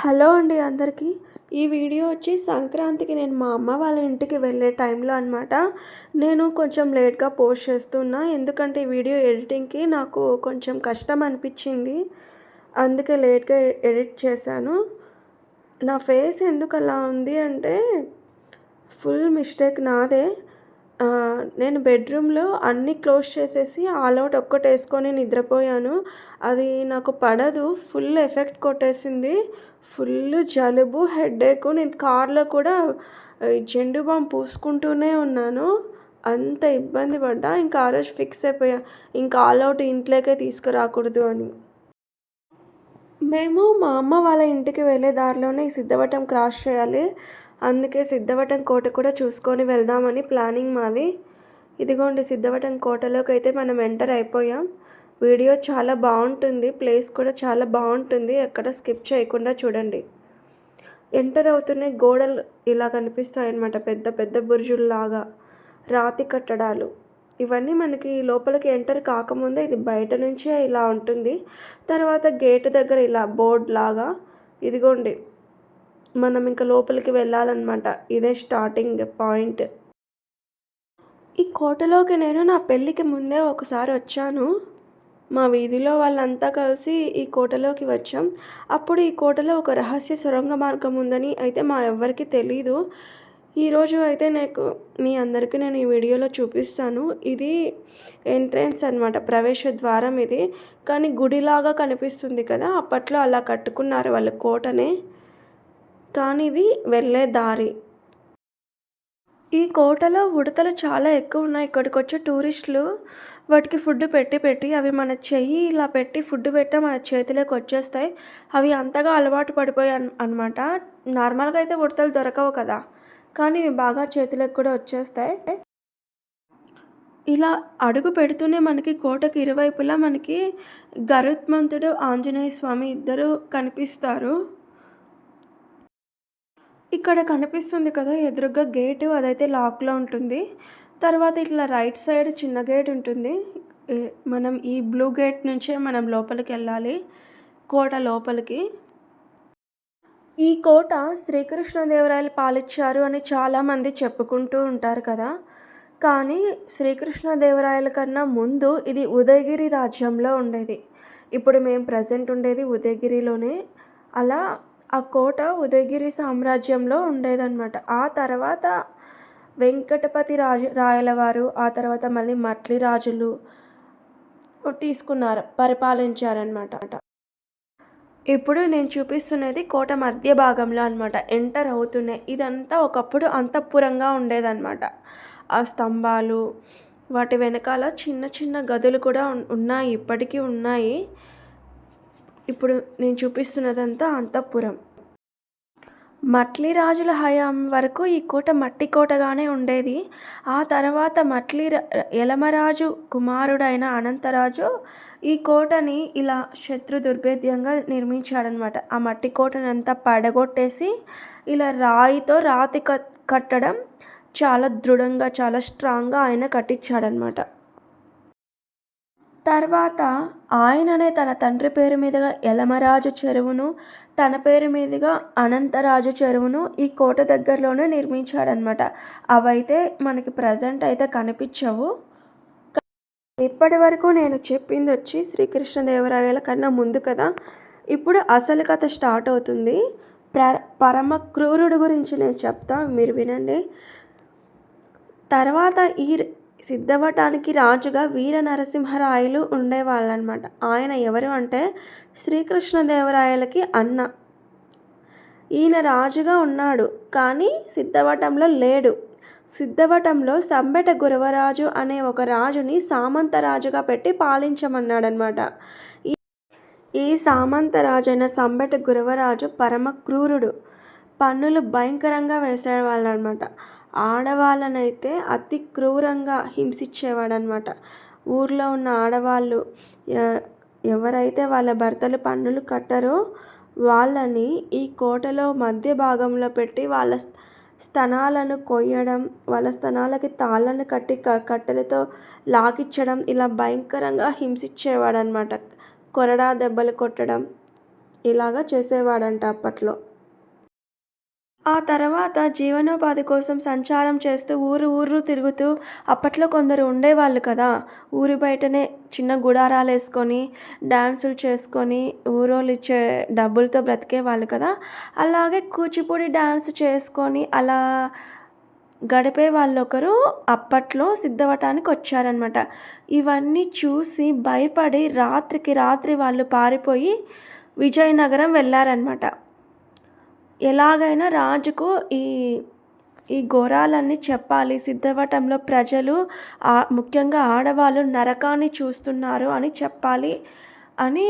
Hello అండి అందరికీ. ఈ వీడియో వచ్చి సంక్రాంతికి నేను మా అమ్మ వాళ్ళ ఇంటికి వెళ్ళే టైంలో అనమాట నేను కొంచెం లేట్గా పోస్ట్ చేస్తున్నా. ఎందుకంటే ఈ వీడియో ఎడిటింగ్కి నాకు కొంచెం కష్టం అనిపించింది. అందుకే లేట్గా ఎడిట్ చేశాను. నా ఫేస్ ఎందుకు అలా ఉంది అంటే ఫుల్ మిస్టేక్ నాదే. నేను బెడ్రూమ్లో అన్నీ క్లోజ్ చేసేసి ఆల్ అవుట్ ఒక్కటి వేసుకొని నిద్రపోయాను. అది నాకు పడదు ఫుల్ ఎఫెక్ట్ కొట్టేసింది. ఫుల్ జలుబు హెడేక్. నేను కార్లో కూడా ఈ జెండు బామ్ పూసుకుంటూనే ఉన్నాను. అంత ఇబ్బంది పడ్డా. ఇంకా ఆ రోజు ఫిక్స్ అయిపోయా. ఇంకా ఆల్ అవుట్ ఇంట్లోకే తీసుకురాకూడదు అని. మేము మా అమ్మ వాళ్ళ ఇంటికి వెళ్ళే దారిలోనే ఈ సిద్ధవటం క్రాస్ చేయాలి. అందుకే సిద్ధవటం కోట కూడా చూసుకొని వెళ్దామని ప్లానింగ్ మాది. ఇదిగోండి సిద్ధవటం కోటలోకి అయితే మనం ఎంటర్ అయిపోయాం. వీడియో చాలా బాగుంటుంది ప్లేస్ కూడా చాలా బాగుంటుంది. ఎక్కడ స్కిప్ చేయకుండా చూడండి. ఎంటర్ అవుతూనే గోడలు ఇలా కనిపిస్తాయి అన్నమాట పెద్ద పెద్ద బురుజుల్లాగా. రాతి కట్టడాలు. ఇవన్నీ మనకి లోపలికి ఎంటర్ కాకముందే ఇది బయట నుంచే ఇలా ఉంటుంది. తర్వాత గేట్ దగ్గర ఇలా బోర్డ్ లాగా. ఇదిగోండి మనం ఇంకా లోపలికి వెళ్ళాలన్నమాట. ఇదే స్టార్టింగ్ పాయింట్ ఈ కోటలోకి నేను నా పెళ్ళికి ముందే ఒకసారి వచ్చాను. మా వీధిలో వాళ్ళంతా కలిసి ఈ కోటలోకి వచ్చాం. అప్పుడు ఈ కోటలో ఒక రహస్య సొరంగ మార్గం ఉందని అయితే మా ఎవ్వరికి తెలీదు. ఈరోజు అయితే నాకు మీ అందరికీ నేను ఈ వీడియోలో చూపిస్తాను. ఇది ఎంట్రన్స్ అనమాట ప్రవేశ ద్వారం ఇది. కానీ గుడిలాగా కనిపిస్తుంది కదా అప్పట్లో అలా కట్టుకున్నారు వాళ్ళ కోటనే. కానీ ఇది వెళ్ళే దారి. ఈ కోటలో ఉడతలు చాలా ఎక్కువ ఉన్నాయి. ఇక్కడికి వచ్చే టూరిస్టులు వాటికి ఫుడ్ పెట్టి పెట్టి అవి మన చెయ్యి ఇలా పెట్టి ఫుడ్ పెట్టే మన చేతిలోకి వచ్చేస్తాయి. అవి అంతగా అలవాటు పడిపోయాయి అన్ అనమాట నార్మల్గా అయితే ఉడతలు దొరకవు కదా. కానీ ఇవి బాగా చేతిలోకి కూడా వచ్చేస్తాయి. ఇలా అడుగు పెడుతూనే మనకి కోటకి ఇరువైపులా మనకి గరుత్మంతుడు ఆంజనేయ స్వామి ఇద్దరు కనిపిస్తారు. ఇక్కడ కనిపిస్తుంది కదా ఎదురుగా గేటు అదైతే లాక్లో ఉంటుంది. తర్వాత ఇట్లా రైట్ సైడ్ చిన్న గేట్ ఉంటుంది. మనం ఈ బ్లూ గేట్ నుంచే మనం లోపలికి వెళ్ళాలి కోట లోపలికి. ఈ కోట శ్రీకృష్ణదేవరాయలు పాలించారు అని చాలామంది చెప్పుకుంటూ ఉంటారు కదా. కానీ శ్రీకృష్ణదేవరాయల కన్నా ముందు ఇది ఉదయగిరి రాజ్యంలో ఉండేది. ఇప్పుడు మేము ప్రజెంట్ ఉండేది ఉదయగిరిలోనే. అలా ఆ కోట ఉదయగిరి సామ్రాజ్యంలో ఉండేదన్నమాట. ఆ తర్వాత వెంకటపతి రాజు రాయలవారు ఆ తర్వాత మళ్ళీ మట్లి రాజులు తీసుకున్నారు పరిపాలించారనమాట ఇప్పుడు నేను చూపిస్తున్నది కోట మధ్య భాగంలో అనమాట ఎంటర్ అవుతున్నాయి. ఇదంతా ఒకప్పుడు అంతఃపురంగా ఉండేదన్నమాట. ఆ స్తంభాలు వాటి వెనకాల చిన్న చిన్న గదులు కూడా ఉన్నాయి ఇప్పటికీ ఉన్నాయి. ఇప్పుడు నేను చూపిస్తున్నదంతా అంతఃపురం. మట్లి రాజుల హయాం వరకు ఈ కోట మట్టి కోటగానే ఉండేది. ఆ తర్వాత మట్లి యలమరాజు కుమారుడైన అనంతరాజు ఈ కోటని ఇలా శత్రు దుర్భేద్యంగా నిర్మించాడనమాట ఆ మట్టి కోటని అంతా పడగొట్టేసి ఇలా రాయితో రాతి కట్ కట్టడం చాలా దృఢంగా చాలా స్ట్రాంగ్గా ఆయన కట్టించాడనమాట తర్వాత ఆయననే తన తండ్రి పేరు మీదుగా యలమరాజు చెరువును తన పేరు మీదుగా అనంతరాజు చెరువును ఈ కోట దగ్గరలోనే నిర్మించాడనమాట అవైతే మనకి ప్రజెంట్ అయితే కనిపించవు. ఇప్పటి వరకు నేను చెప్పింది వచ్చి శ్రీకృష్ణదేవరాయల కన్నా ముందు కదా. ఇప్పుడు అసలు కథ స్టార్ట్ అవుతుంది. ప్ర పరమ క్రూరుడు గురించి నేను చెప్తా మీరు వినండి. తర్వాత ఈ సిద్ధవటానికి రాజుగా వీర నరసింహరాయలు ఉండేవాళ్ళనమాట. ఆయన ఎవరు అంటే శ్రీకృష్ణదేవరాయలకి అన్న. ఈయన రాజుగా ఉన్నాడు కానీ సిద్ధవటంలో లేడు. సిద్ధవటంలో సంబెట గురవరాజు అనే ఒక రాజుని సామంతరాజుగా పెట్టి పాలించమన్నాడనమాట. ఈ సామంతరాజైన సంబెట గురవరాజు పరమ క్రూరుడు. పన్నులు భయంకరంగా వేసేవాళ్ళు అనమాట ఆడవాళ్ళనైతే అతి క్రూరంగా హింసించేవాడనమాట ఊర్లో ఉన్న ఆడవాళ్ళు ఎవరైతే వాళ్ళ భర్తలు పన్నులు కట్టరో వాళ్ళని ఈ కోటలో మధ్య భాగంలో పెట్టి వాళ్ళ స్థనాలను స్తనాలను కొయ్యడం వాళ్ళ స్తనాలకి తాళ్ళను కట్టి క- కట్టెలతో లాగిచ్చడం ఇలా భయంకరంగా హింసించేవాడనమాట కొరడా దెబ్బలు కొట్టడం ఇలాగా చేసేవాడంట అప్పట్లో. ఆ తర్వాత జీవనోపాధి కోసం సంచారం చేస్తూ ఊరు ఊరు తిరుగుతూ అప్పట్లో కొందరు ఉండేవాళ్ళు కదా. ఊరి బయటనే చిన్న గుడారాలు వేసుకొని డ్యాన్సులు చేసుకొని ఊరోళ్ళు ఇచ్చే డబ్బులతో బ్రతికేవాళ్ళు కదా. అలాగే కూచిపూడి డ్యాన్స్ చేసుకొని అలా గడిపే వాళ్ళు ఒకరు అప్పట్లో సిద్ధవటానికి వచ్చారనమాట ఇవన్నీ చూసి భయపడి రాత్రికి రాత్రి వాళ్ళు పారిపోయి విజయనగరం వెళ్ళారనమాట ఎలాగైనా రాజుకు ఈ ఈ ఘోరాలన్నీ చెప్పాలి. సిద్ధవటంలో ప్రజలు ముఖ్యంగా ఆడవాళ్ళు నరకాన్ని చూస్తున్నారు అని చెప్పాలి అని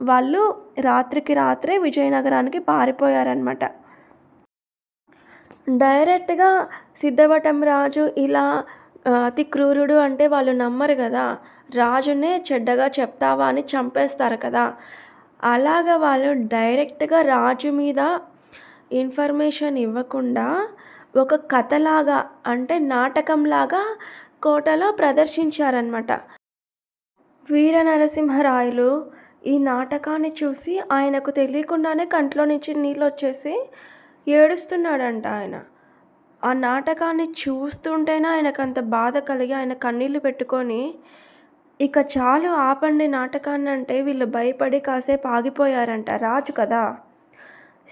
వాళ్ళు రాత్రికి రాత్రే విజయనగరానికి పారిపోయారనమాట డైరెక్ట్గా సిద్ధవటం రాజు ఇలా అతి క్రూరుడు అంటే వాళ్ళు నమ్మరు కదా. రాజునే చెడ్డగా చెప్తావా అని చంపేస్తారు కదా. అలాగ వాళ్ళు డైరెక్ట్గా రాజు మీద ఇన్ఫర్మేషన్ ఇవ్వకుండా ఒక కథలాగా అంటే నాటకంలాగా కోటలో ప్రదర్శించారనమాట వీర నరసింహరాయలు ఈ నాటకాన్ని చూసి ఆయనకు తెలియకుండానే కంట్లో నుంచి నీళ్ళు వచ్చేసి ఏడుస్తున్నాడంట ఆయన. ఆ నాటకాన్ని చూస్తుంటేనే ఆయనకు అంత బాధ కలిగి ఆయన కన్నీళ్ళు పెట్టుకొని ఇక చాలు ఆపండి నాటకాన్ని అంటే వీళ్ళు భయపడి కాసేపు ఆగిపోయారంట. రాజు కదా?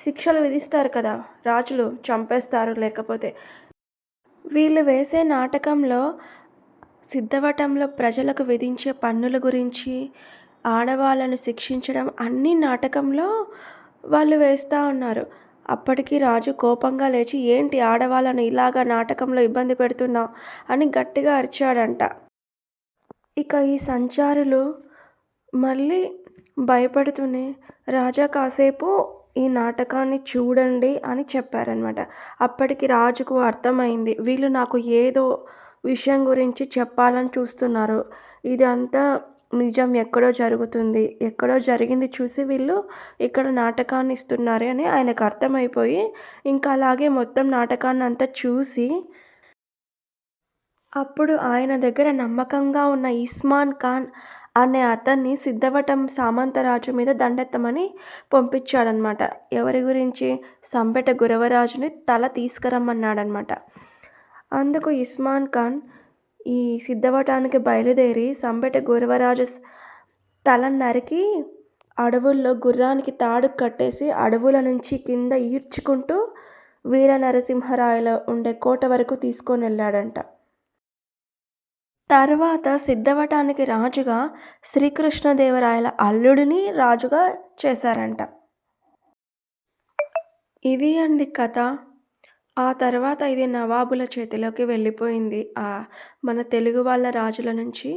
శిక్షలు విధిస్తారు కదా రాజులు చంపేస్తారు లేకపోతే. వీళ్ళు వేసే నాటకంలో సిద్ధవటంలో ప్రజలకు విధించే పన్నుల గురించి ఆడవాళ్ళను శిక్షించడం అన్ని నాటకంలో వాళ్ళు వేస్తూ ఉన్నారు. అప్పటికి రాజు కోపంగా లేచి ఏంటి ఆడవాళ్ళను ఇలాగా నాటకంలో ఇబ్బంది పెడుతున్నావు? అని గట్టిగా అరిచాడంట. ఇక ఈ సంచారులు మళ్ళీ భయపడుతూనే రాజా కాసేపు ఈ నాటకాన్ని చూడండి అని చెప్పారనమాట అప్పటికి రాజుకు అర్థమైంది వీళ్ళు నాకు ఏదో విషయం గురించి చెప్పాలని చూస్తున్నారు. ఇదంతా నిజం ఎక్కడో జరుగుతుంది. ఎక్కడో జరిగింది చూసి వీళ్ళు ఇక్కడ నాటకాన్ని ఇస్తున్నారు అని ఆయనకు అర్థమైపోయి ఇంకా అలాగే మొత్తం నాటకాన్ని అంతా చూసి అప్పుడు ఆయన దగ్గర నమ్మకంగా ఉన్న ఇస్మాన్ ఖాన్ అనే అతన్ని సిద్ధవటం సామంతరాజు మీద దండెత్తమని పంపించాడనమాట ఎవరి గురించి? సంపెట గురవరాజుని తల తీసుకురమ్మన్నాడనమాట అందుకు ఇస్మాన్ ఖాన్ ఈ సిద్ధవటానికి బయలుదేరి సంపెట గురవరాజు తల నరికి అడవుల్లో గుర్రానికి తాడు కట్టేసి అడవుల నుంచి కింద ఈడ్చుకుంటూ వీర నరసింహరాయలో ఉండే కోట వరకు తీసుకొని వెళ్ళాడంట. తర్వాత సిద్ధవటానికి రాజుగా శ్రీకృష్ణదేవరాయల అల్లుడిని రాజుగా చేశారంట. ఇది అండి కథ. ఆ తర్వాత ఇది నవాబుల చేతిలోకి వెళ్ళిపోయింది. మన తెలుగు వాళ్ళ రాజుల నుంచి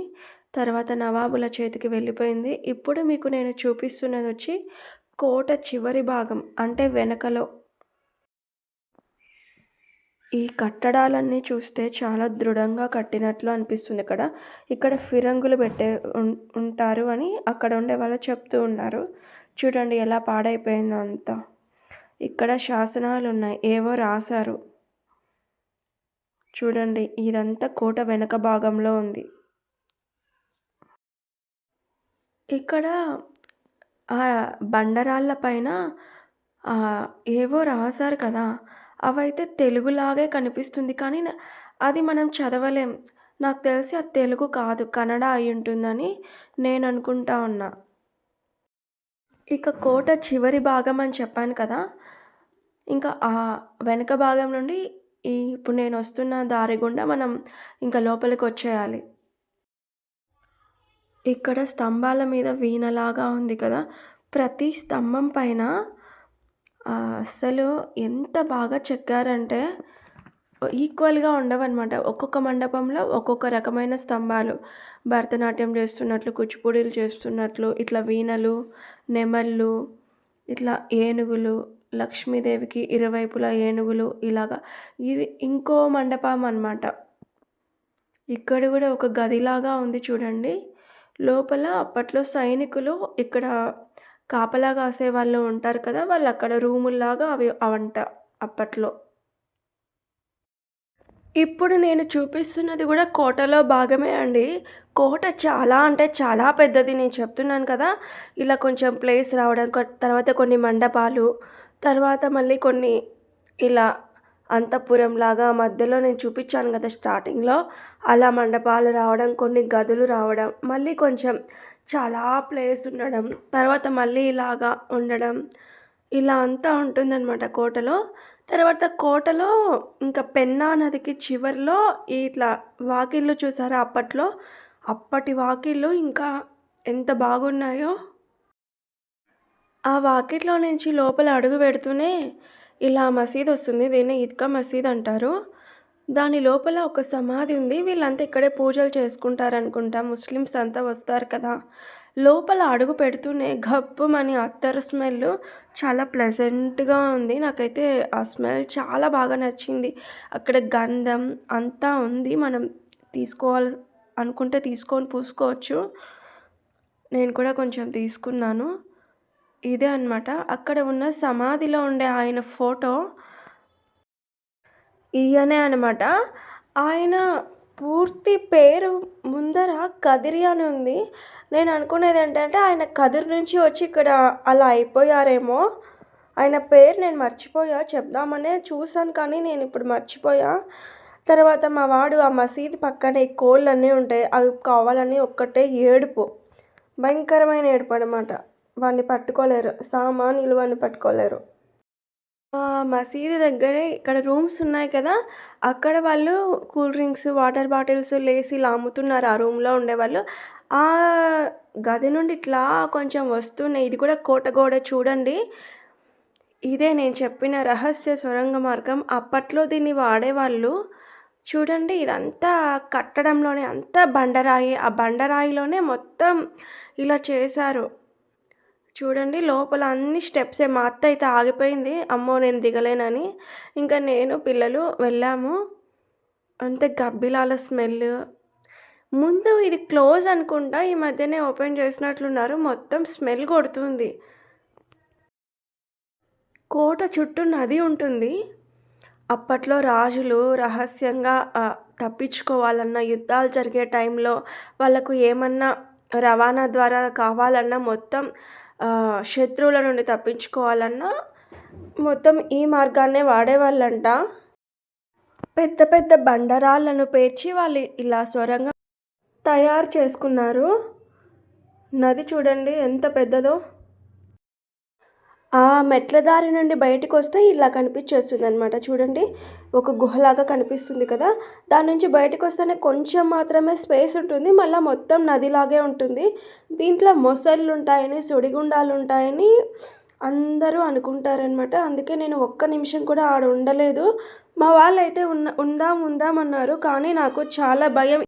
తర్వాత నవాబుల చేతికి వెళ్ళిపోయింది. ఇప్పుడు మీకు నేను చూపిస్తున్నది వచ్చి కోట చివరి భాగం అంటే వెనకలో ఈ కట్టడాలన్నీ చూస్తే చాలా దృఢంగా కట్టినట్లు అనిపిస్తుంది ఇక్కడ ఇక్కడ ఫిరంగులు పెట్టే ఉంటారు అని అక్కడ ఉండే వాళ్ళు చెప్తూ ఉన్నారు. చూడండి ఎలా పాడైపోయిందో అంతా. ఇక్కడ శాసనాలు ఉన్నాయి. ఏవో రాశారు. చూడండి ఇదంతా కోట వెనక భాగంలో ఉంది. ఇక్కడ ఆ బండరాళ్ళ పైన ఏవో రాశారు కదా. అవైతే తెలుగులాగే కనిపిస్తుంది కానీ అది మనం చదవలేం. నాకు తెలిసి అది తెలుగు కాదు కన్నడ అయి ఉంటుందని నేను అనుకుంటా ఉన్నా. ఇక కోట చివరి భాగం అని చెప్పాను కదా ఇంకా ఆ వెనక భాగం నుండి ఈ ఇప్పుడు నేను వస్తున్న దారి గుండా మనం ఇంకా లోపలికి వచ్చేయాలి. ఇక్కడ స్తంభాల మీద వీణలాగా ఉంది కదా ప్రతి స్తంభం పైన అస్సలు ఎంత బాగా చెక్కారంటే ఈక్వల్గా ఉండవన్నమాట. ఒక్కొక్క మండపంలో ఒక్కొక్క రకమైన స్తంభాలు. భరతనాట్యం చేస్తున్నట్లు కూచిపూడిలు చేస్తున్నట్లు ఇట్లా వీణలు నెమళ్ళు ఇట్లా ఏనుగులు లక్ష్మీదేవికి ఇరువైపులా ఏనుగులు ఇలాగా. ఇది ఇంకో మండపం అనమాట ఇక్కడ కూడా ఒక గదిలాగా ఉంది చూడండి. లోపల అప్పట్లో సైనికులు ఇక్కడ కాపలా కాసే వాళ్ళు ఉంటారు కదా వాళ్ళు అక్కడ రూముల్లాగా అవి అవంట అప్పట్లో. ఇప్పుడు నేను చూపిస్తున్నది కూడా కోటలో భాగమే అండి. కోట చాలా అంటే చాలా పెద్దది నేను చెప్తున్నాను కదా. ఇలా కొంచెం ప్లేస్ రావడం తర్వాత కొన్ని మండపాలు తర్వాత మళ్ళీ కొన్ని ఇలా అంతఃపురం లాగా మధ్యలో నేను చూపించాను కదా స్టార్టింగ్లో. అలా మండపాలు రావడం కొన్ని గదులు రావడం మళ్ళీ కొంచెం చాలా ప్లేస్ ఉండడం తర్వాత మళ్ళీ ఇలాగా ఉండడం ఇలా అంతా ఉంటుందన్నమాట కోటలో. తర్వాత కోటలో ఇంకా పెన్నా నదికి చివరిలో ఇట్లా వాకిళ్ళు చూసారా అప్పట్లో? అప్పటి వాకిళ్ళు ఇంకా ఎంత బాగున్నాయో. ఆ వాకిట్లో నుంచి లోపల అడుగు పెడుతూనే ఇలా మసీద్ వస్తుంది దీన్ని ఈద్గా మసీద్ అంటారు. దాని లోపల ఒక సమాధి ఉంది. వీళ్ళంతా ఇక్కడే పూజలు చేసుకుంటారు అనుకుంటా ముస్లిమ్స్ అంతా వస్తారు కదా. లోపల అడుగు పెడుతూనే గప్పుమని అత్తర్ స్మెల్ చాలా ప్లెజెంట్గా ఉంది. నాకైతే ఆ స్మెల్ చాలా బాగా నచ్చింది. అక్కడ గంధం అంతా ఉంది. మనం తీసుకోవాలి అనుకుంటే తీసుకొని పూసుకోవచ్చు. నేను కూడా కొంచెం తీసుకున్నాను. ఇదే అన్నమాట. అక్కడ ఉన్న సమాధిలో ఉండే ఆయన ఫోటో ఈయనే అనమాట. ఆయన పూర్తి పేరు ముందర కదిరి అని ఉంది. నేను అనుకునేది ఏంటంటే ఆయన కదిరి నుంచి వచ్చి ఇక్కడ అలా అయిపోయారేమో. ఆయన పేరు నేను మర్చిపోయా చెప్దామనే చూసాను కానీ నేను ఇప్పుడు మర్చిపోయా. తర్వాత మా వాడు ఆ మసీదు పక్కనే కోళ్ళు అన్నీ ఉంటాయి అవి కావాలని ఒక్కటే ఏడుపు భయంకరమైన ఏడుపు అనమాట వాడిని పట్టుకోలేరు సామాన్యులు వాడిని పట్టుకోలేరు. మసీదు దగ్గరే ఇక్కడ రూమ్స్ ఉన్నాయి కదా అక్కడ వాళ్ళు కూల్ డ్రింక్స్ వాటర్ బాటిల్స్ లేసి ఇలా అమ్ముతున్నారు ఆ రూమ్లో ఉండేవాళ్ళు ఆ గది నుండి ఇట్లా కొంచెం వస్తున్నాయి ఇది కూడా కోటగోడ చూడండి. ఇదే నేను చెప్పిన రహస్య సొరంగ మార్గం. అప్పట్లో దీన్ని వాడేవాళ్ళు. చూడండి ఇదంతా కట్టడంలోనే అంతా బండరాయి ఆ బండరాయిలోనే మొత్తం ఇలా చేశారు. చూడండి లోపల అన్ని స్టెప్సే మా అత్త అయితే ఆగిపోయింది. అమ్మో నేను దిగలేనని. ఇంకా నేను పిల్లలు వెళ్ళాము. అంతే గబ్బిలాల స్మెల్. ముందు ఇది క్లోజ్ అనుకుంటా ఈ మధ్యనే ఓపెన్ చేసినట్లున్నారు. మొత్తం స్మెల్ కొడుతుంది. కోట చుట్టూ నది ఉంటుంది. అప్పట్లో రాజులు రహస్యంగా తప్పించుకోవాలన్న తప్పించుకోవాలన్నా యుద్ధాలు జరిగే టైంలో వాళ్ళకు ఏమన్నా రవాణా ద్వారా కావాలన్నా మొత్తం శత్రువుల నుండి తప్పించుకోవాలన్నా మొత్తం ఈ మార్గాన్నే వాడేవాళ్ళంట. పెద్ద పెద్ద బండరాళ్ళను పేర్చి వాళ్ళు ఇలా సొరంగం తయారు చేసుకున్నారు. నది చూడండి ఎంత పెద్దదో. ఆ మెట్ల దారి నుండి బయటకు వస్తే ఇలా కనిపించేస్తుంది అనమాట చూడండి ఒక గుహలాగా కనిపిస్తుంది కదా. దాని నుంచి బయటకు వస్తేనే కొంచెం మాత్రమే స్పేస్ ఉంటుంది. మళ్ళీ మొత్తం నదిలాగే ఉంటుంది. దీంట్లో మొసళ్ళు ఉంటాయని సుడిగుండాలు ఉంటాయని అందరూ అనుకుంటారనమాట అందుకే నేను ఒక్క నిమిషం కూడా ఆడ ఉండలేదు. మా వాళ్ళైతే ఉన్న ఉందాం ఉందాం అన్నారు. కానీ నాకు చాలా భయం.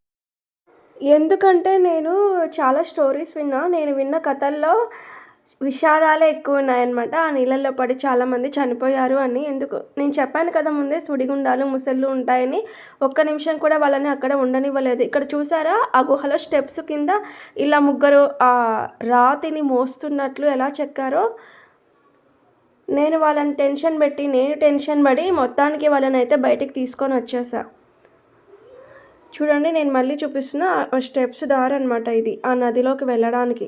ఎందుకంటే నేను చాలా స్టోరీస్ విన్నా. నేను విన్న కథల్లో విషాదాలే ఎక్కువ ఉన్నాయన్నమాట ఆ నీళ్ళల్లో పడి చాలామంది చనిపోయారు అని ఎందుకు? నేను చెప్పాను కదా ముందే సుడిగుండాలు ముసళ్ళు ఉంటాయని. ఒక్క నిమిషం కూడా వాళ్ళని అక్కడ ఉండనివ్వలేదు. ఇక్కడ చూసారా? ఆ గుహలో స్టెప్స్ కింద ఇలా ముగ్గురు ఆ రాతిని మోస్తున్నట్లు ఎలా చెక్కారో? నేను వాళ్ళని టెన్షన్ పెట్టి నేను టెన్షన్ పడి మొత్తానికి వాళ్ళని అయితే బయటికి తీసుకొని వచ్చేసా. చూడండి నేను మళ్ళీ చూపిస్తున్న ఆ స్టెప్స్ దారి అనమాట ఇది ఆ నదిలోకి వెళ్ళడానికి.